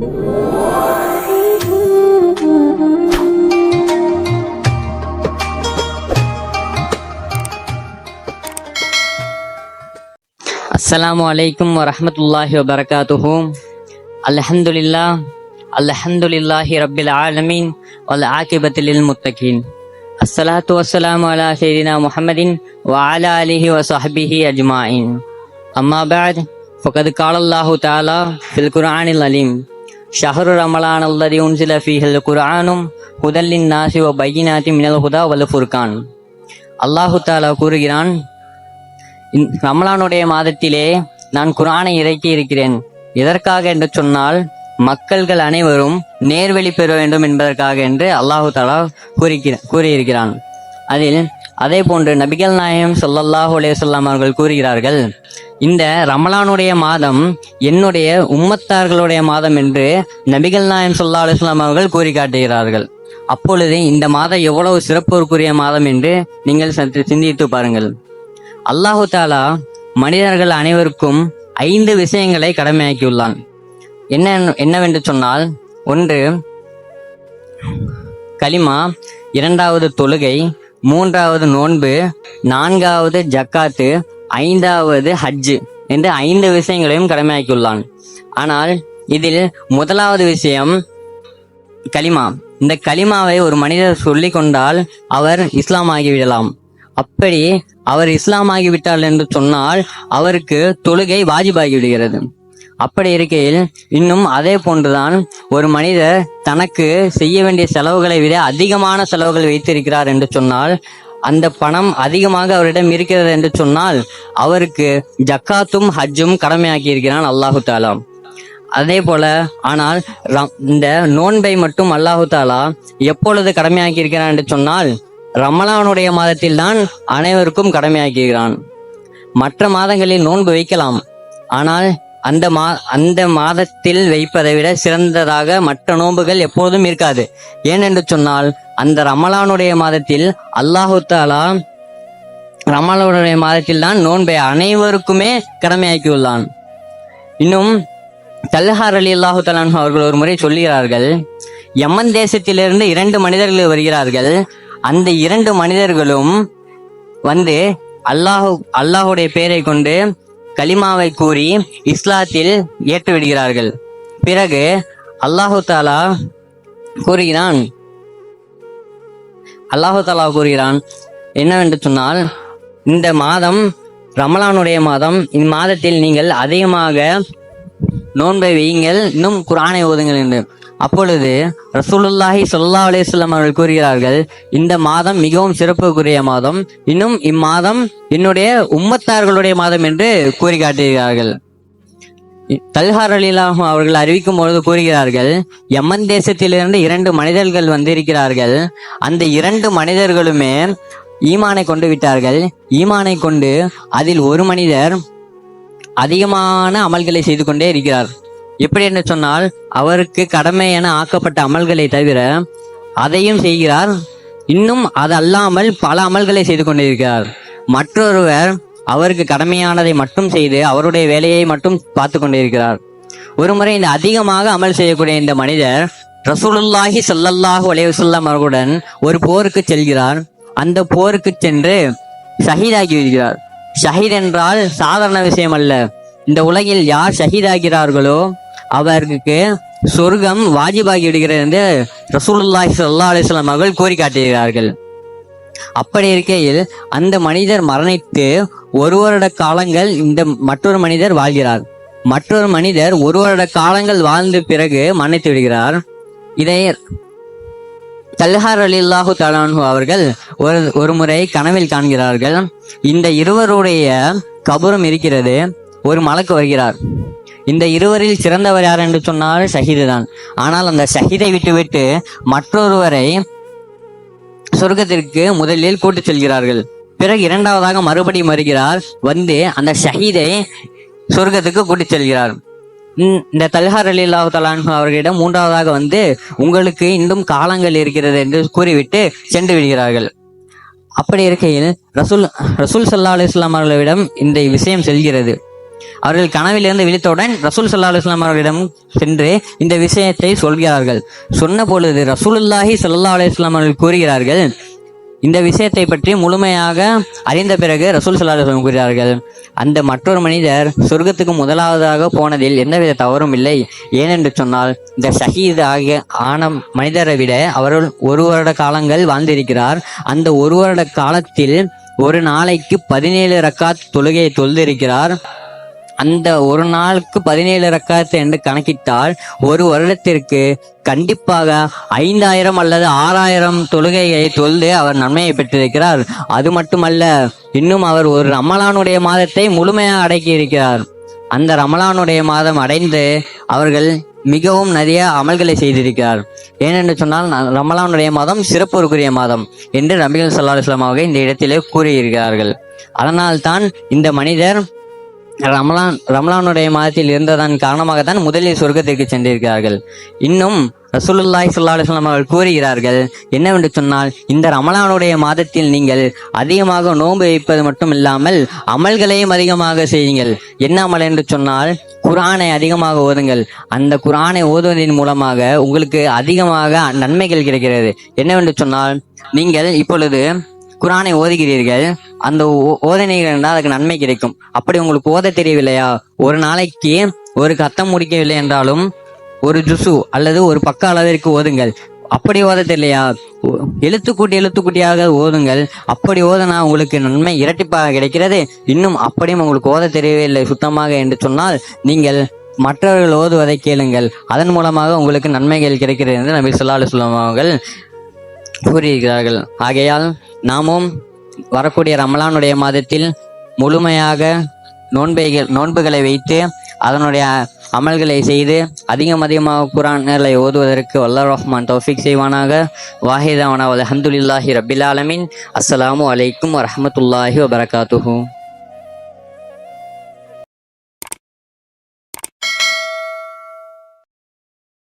আসসালামু আলাইকুম রহমতুল্লাহ বারকাতুহ আলহামদুলিল্লাহ আলহামদুলিল্লাহ রবিল আলমিন ওল আকিবতুল মুতাকিন আসসালাতু ওয়াসসালামু আলা সাইয়্যিদিনা মুহাম্মাদিন ওয়া আলা আলিহি ওয়া সাহবিহি আজমাইন আম্মা বাদ ফাকাদ ক্বালা আল্লাহু তাআলা ফিল কুরআনিল আলিম ஷஹரு ரமலான் அல்லதி உன்சில ஃபீஹில் குரானும் ஹுதல்லின் நாசி ஓ பையினாத்தி மினல் ஹுதா வலு ஃபுர்கான் அல்லாஹு தாலா கூறுகிறான் ரமலானுடைய மாதத்திலே நான் குரானை இறக்கி இருக்கிறேன் எதற்காக என்று சொன்னால் மக்கள்கள் அனைவரும் நேர்வழி பெற வேண்டும் என்பதற்காக என்று அல்லாஹு தாலா கூறிக்கிற கூறியிருக்கிறான் அதில் அதே போன்று நபிகள் நாயம் சொல்லல்லாஹு அலே சொல்லாம் அவர்கள் கூறுகிறார்கள் இந்த ரமலானுடைய மாதம் என்னுடைய உம்மத்தார்களுடைய மாதம் என்று நபிகள் நாயன் சொல்லா அலுவலாம் அவர்கள் கூறி காட்டுகிறார்கள். அப்பொழுது இந்த மாதம் எவ்வளவு சிறப்புக்குரிய மாதம் என்று நீங்கள் சற்று சிந்தித்து பாருங்கள். அல்லாஹு தாலா மனிதர்கள் அனைவருக்கும் ஐந்து விஷயங்களை கடமையாக்கியுள்ளான். என்ன என்னவென்று சொன்னால் ஒன்று கலிமா இரண்டாவது தொழுகை மூன்றாவது நோன்பு நான்காவது ஜக்காத்து ஐந்தாவது ஹஜ்ஜு என்று ஐந்து விஷயங்களையும் கடமையாக்கியுள்ளான். ஆனால் இதில் முதலாவது விஷயம் கலிமா இந்த கலிமாவை ஒரு மனிதர் சொல்லிக் கொண்டால் அவர் இஸ்லாம் ஆகிவிடலாம் அப்படி அவர் இஸ்லாம் ஆகிவிட்டார் என்று சொன்னால் அவருக்கு தொழுகை வாஜிபாகி விடுகிறது. அப்படி இருக்கையில் இன்னும் அதே போன்றுதான் ஒரு மனிதர் தனக்கு செய்ய வேண்டிய செலவுகளை விட அதிகமான செலவுகள் வைத்திருக்கிறார் என்று சொன்னால் அந்த பணம் அதிகமாக அவரிடம் இருக்கிறது என்று சொன்னால் அவருக்கு ஜக்காத்தும் ஹஜ்ஜும் கடமையாக்கி இருக்கிறான் அல்லாஹு தாலா அதே போல ஆனால் ரம்- இந்த நோன்பை மட்டும் அல்லாஹு தாலா எப்பொழுது கடமையாக்கி இருக்கிறான் என்று சொன்னால் ரமலானுடைய மாதத்தில் தான் அனைவருக்கும் கடமையாக்குகிறான் மற்ற மாதங்களில் நோன்பு வைக்கலாம். ஆனால் அந்த மா அந்த மாதத்தில் வைப்பதை விட சிறந்ததாக மற்ற நோன்புகள் எப்போதும் இருக்காது. ஏனென்று சொன்னால் அந்த ரமலானுடைய மாதத்தில் அல்லாஹு தாலா ரமலானுடைய மாதத்தில் தான் நோன்பை அனைவருக்குமே கடமையாக்கியுள்ளான். இன்னும் தல்ஹார் அலி அல்லாஹு தலான் அவர்கள் ஒரு முறை சொல்லுகிறார்கள் யமன் தேசத்திலிருந்து இரண்டு மனிதர்கள் வருகிறார்கள். அந்த இரண்டு மனிதர்களும் வந்து அல்லாஹு அல்லாஹுடைய பெயரை கொண்டு கலிமாவை கூறி இஸ்லாத்தில் ஏற்றுவிடுகிறார்கள். பிறகு அல்லாஹு தாலா கூறுகிறான் அல்லாஹு தாலா கூறுகிறான் என்னவென்று சொன்னால் இந்த மாதம் ரமலானுடைய மாதம் இம்மாதத்தில் நீங்கள் அதிகமாக நோன்பை வையுங்கள் இன்னும் குரானை ஓதுங்கள் என்று. அப்பொழுது ரசூலுல்லாஹி சொல்லா அலைஹி அவர்கள் கூறுகிறார்கள் இந்த மாதம் மிகவும் சிறப்புக்குரிய மாதம். இன்னும் இம்மாதம் என்னுடைய உம்மத்தார்களுடைய மாதம் என்று கூறி காட்டுகிறார்கள் தல்ஹார் அலிலாகும் அவர்கள் அறிவிக்கும் பொழுது கூறுகிறார்கள் யமன் தேசத்திலிருந்து இரண்டு மனிதர்கள் வந்திருக்கிறார்கள். அந்த இரண்டு மனிதர்களுமே ஈமானை கொண்டு விட்டார்கள். ஈமானை கொண்டு அதில் ஒரு மனிதர் அதிகமான அமல்களை செய்து கொண்டே இருக்கிறார். எப்படி என்று சொன்னால் அவருக்கு கடமை என ஆக்கப்பட்ட அமல்களை தவிர அதையும் செய்கிறார். இன்னும் அது அல்லாமல் பல அமல்களை செய்து கொண்டிருக்கிறார். மற்றொருவர் அவருக்கு கடமையானதை மட்டும் செய்து அவருடைய வேலையை மட்டும் பார்த்து கொண்டிருக்கிறார். ஒரு முறை இந்த அதிகமாக அமல் செய்யக்கூடிய இந்த மனிதர் ரசூலுல்லாஹி சல்லல்லாஹு அலையுசல்லாம் அவர்களுடன் ஒரு போருக்கு செல்கிறார். அந்த போருக்கு சென்று ஷஹீதாகி விடுகிறார். ஷஹீத் என்றால் சாதாரண விஷயம் அல்ல. இந்த உலகில் யார் ஷஹீதாகிறார்களோ அவருக்கு சொர்க்கம் வாஜிபாகி விடுகிறது என்று ரசூலுல்லாஹி சல்லா அலிஸ்லாம் அவர்கள் காட்டுகிறார்கள் அப்படி இருக்கையில் அந்த மனிதர் மரணித்து ஒரு வருட காலங்கள் இந்த மற்றொரு மனிதர் வாழ்கிறார். மற்றொரு மனிதர் ஒரு வருட காலங்கள் வாழ்ந்த பிறகு மன்னித்து விடுகிறார். இதை தல்ஹார் அலில்லாஹு தலானு அவர்கள் ஒரு ஒரு முறை கனவில் காண்கிறார்கள். இந்த இருவருடைய கபரும் இருக்கிறது. ஒரு மலக்கு வருகிறார். இந்த இருவரில் சிறந்தவர் யார் என்று சொன்னால் ஷஹீது தான் ஆனால் அந்த ஷஹீதை விட்டுவிட்டு மற்றொருவரை சொர்க்கத்திற்கு முதலில் கூட்டிச் செல்கிறார்கள். பிறகு இரண்டாவதாக மறுபடியும் வருகிறார். வந்து அந்த ஷஹீதை சொர்க்கத்துக்கு கூட்டி செல்கிறார். இந்த- தல்ஹார் அலி அல்லாஹு அவர்களிடம் மூன்றாவதாக வந்து உங்களுக்கு இன்னும் காலங்கள் இருக்கிறது என்று கூறிவிட்டு சென்று விடுகிறார்கள். அப்படி இருக்கையில் ரசூல் ரசூல் சல்லா அலிஸ்லாம் அவர்களிடம் இந்த விஷயம் செல்கிறது. அவர்கள் கனவிலிருந்து விழித்தவுடன் ரசூல் சல்லா அலுவலாம் அவர்களிடம் சென்று இந்த விஷயத்தை சொல்கிறார்கள். சொன்ன பொழுது ரசூலுல்லாஹி சல்லா அலுவலாம் அவர்கள் கூறுகிறார்கள் இந்த விஷயத்தை பற்றி முழுமையாக அறிந்த பிறகு ரசூல் சல்லா அலுவலம் கூறுகிறார்கள். அந்த மற்றொரு மனிதர் சொர்க்கத்துக்கு முதலாவதாக போனதில் எந்தவித தவறும் இல்லை. ஏனென்று சொன்னால் இந்த ஷஹீத் ஆகிய ஆன மனிதரை விட அவர்கள் ஒரு வருட காலங்கள் வாழ்ந்திருக்கிறார். அந்த ஒரு வருட காலத்தில் ஒரு நாளைக்கு பதினேழு ரக்காத் தொழுகையை தொழுதிருக்கிறார். அந்த ஒரு நாளுக்கு பதினேழு ரக்காத்து என்று கணக்கிட்டால் ஒரு வருடத்திற்கு கண்டிப்பாக ஐந்தாயிரம் அல்லது ஆறாயிரம் தொழுகையை தொழுது அவர் நன்மையை பெற்றிருக்கிறார். அது மட்டுமல்ல இன்னும் அவர் ஒரு ரமலானுடைய மாதத்தை முழுமையாக அடக்கி இருக்கிறார். அந்த ரமலானுடைய மாதம் அடைந்து அவர்கள் மிகவும் நிறைய அமல்களை செய்திருக்கிறார். ஏனென்று சொன்னால் ரமலானுடைய மாதம் சிறப்புக்குரிய மாதம் என்று நபிகள் ஸல்லல்லாஹு அலைஹி இந்த இடத்திலே கூறியிருக்கிறார்கள். அதனால்தான் இந்த மனிதர் ரமலான் ரமலானுடைய மாதத்தில் இருந்ததன் காரணமாகத்தான் முதலில் சொர்க்கத்திற்கு சென்றிருக்கிறார்கள். இன்னும் ரசூலுல்லாய் ஸல்லல்லாஹு அவர்கள் கூறுகிறார்கள் என்னவென்று சொன்னால் இந்த ரமலானுடைய மாதத்தில் நீங்கள் அதிகமாக நோன்பு வைப்பது மட்டும் இல்லாமல் அமல்களையும் அதிகமாக செய்யுங்கள். என்ன அமல் என்று சொன்னால் குரானை அதிகமாக ஓதுங்கள். அந்த குரானை ஓதுவதன் மூலமாக உங்களுக்கு அதிகமாக நன்மைகள் கிடைக்கிறது. என்னவென்று சொன்னால் நீங்கள் இப்பொழுது குரானை ஓதுகிறீர்கள் அந்த ஓ- ஓதனைகள் என்றால் அதுக்கு நன்மை கிடைக்கும். அப்படி உங்களுக்கு ஓத தெரியவில்லையா? ஒரு நாளைக்கு ஒரு கத்தம் முடிக்கவில்லை என்றாலும் ஒரு ஜுசு அல்லது ஒரு பக்க அளவிற்கு ஓதுங்கள். அப்படி ஓத தெரியலையா? ஒ- எழுத்துக்கூட்டி எழுத்துக்கூட்டியாக ஓதுங்கள். அப்படி ஓதனா உங்களுக்கு நன்மை இரட்டிப்பாக கிடைக்கிறது. இன்னும் அப்படியும் உங்களுக்கு ஓத தெரியவில்லை சுத்தமாக என்று சொன்னால் நீங்கள் மற்றவர்கள் ஓதுவதை கேளுங்கள். அதன் மூலமாக உங்களுக்கு நன்மைகள் கிடைக்கிறது என்று நபி சொல்லா சொல்லுவாங்க அவர்கள் கூறியிருக்கிறார்கள் ஆகையால் நாமும் வரக்கூடிய ரமலானுடைய மாதத்தில் முழுமையாக நோன்பைகள் நோன்புகளை வைத்து அதனுடைய அமல்களை செய்து அதிகம் அதிகமாக குரான்களை ஓதுவதற்கு வல்ல ரஹ்மான் தௌஃபிக் செய்வானாக. வாஹிதாவனா அல்ஹம்துலில்லாஹி ரபில் ஆலமின். அஸ்லாம் அலைக்கும் வரமத்துல்லாஹி வபரகாத்துஹூ.